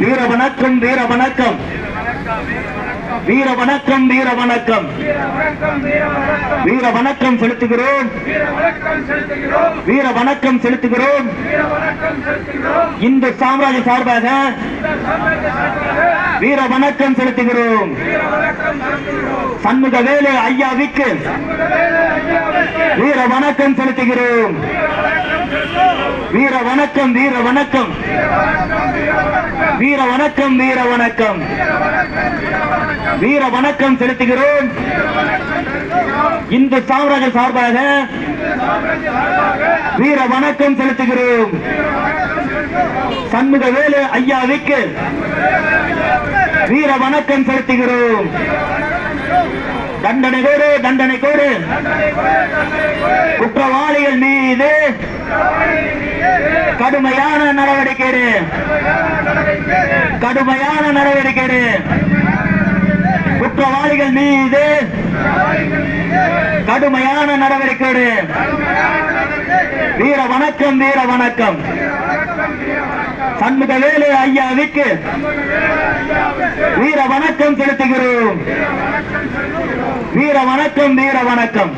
வீர வணக்கம் வீர வணக்கம் வீர வணக்கம் வீர வணக்கம் வீர வணக்கம் செலுத்துகிறோம். வீர வணக்கம் செலுத்துகிறோம் இந்து சாம்ராஜ்ய சார்பாக வீர வணக்கம் செலுத்துகிறோம். சண்முக வேலு ஐயாவிற்கு வீர வணக்கம் செலுத்துகிறோம். வீர வணக்கம் வீர வணக்கம் வீர வணக்கம் வீர வணக்கம் வீர வணக்கம் செலுத்துகிறோம். இந்து சாம்ராஜ்ய சார்பாக வீர வணக்கம் செலுத்துகிறோம். சண்முக வேலு ஐயாவிற்கு வீர வணக்கம் செலுத்துகிறோம். தண்டனை கோடு தண்டனை கோடு. குற்றவாளிகள் மீது கடுமையான நடவடிக்கை கடுமையான நடவடிக்கை குற்றவாளிகள் மீது கடுமையான நடவடிக்கை வீர வணக்கம் வீர வணக்கம். சண்முக வேலு ஐயாவிற்கு வீர வணக்கம் செலுத்துகிறோம். வீர வணக்கம் வீர வணக்கம்.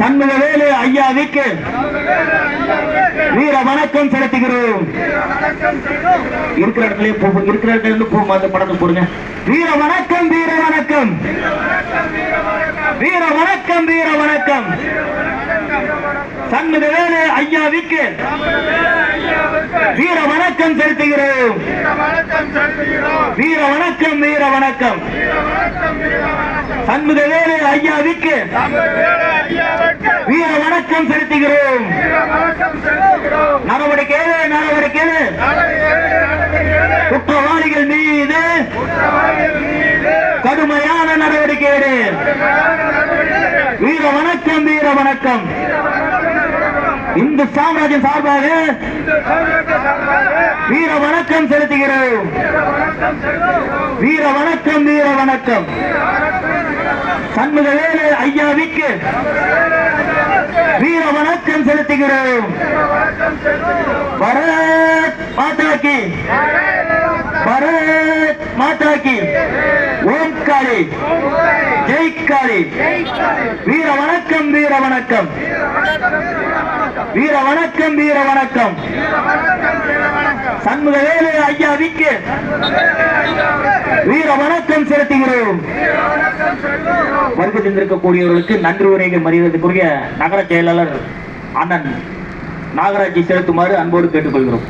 சண்முக வேலு ஐயாவிற்கு வீர வணக்கம் செலுத்துகிறோம். இருக்கிற இடத்துல போகும் இருக்கிற இடத்துல இருந்து போ அந்த படத்துக்கு போடுங்க. வீர வணக்கம் வீர வணக்கம். வீர வணக்கம் வீர வணக்கம். சண்முக வேலு ஐயாவிற்கு வீர வணக்கம் செலுத்துகிறோம். வீர வணக்கம் வீர வணக்கம். சண்முக வேலு ஐயாவிற்கு வீர வணக்கம் செலுத்துகிறோம். நடவடிக்கை நடவடிக்கை குற்றவாளிகள் மீது கடுமையான நடவடிக்கை வீர வணக்கம் வீர வணக்கம். இந்து சாம்ராஜ்யம் சார்பாக வீர வணக்கம் செலுத்துகிறோம். வீர வணக்கம் வீர வணக்கம். சண்முகவேலு ஐயாவிக்கு வீர வணக்கம் செலுத்துகிறோம். பரத் மாட்டாக்கி பரத் மாதா ஓம்காரி ஜெய்காரி வீர வணக்கம் வீர வணக்கம். வீர வணக்கம் வீர வணக்கம். சண்முக வேலு ஐயாவிற்கு வீர வணக்கம் செலுத்துகிறோம். வருகை தந்திருக்கக்கூடியவர்களுக்கு நன்றி உரைகள் மரியாதைக்குரிய நகர செயலாளர் அண்ணன் நாகராஜை செலுத்துமாறு அன்போடு கேட்டுக்கொள்கிறோம்.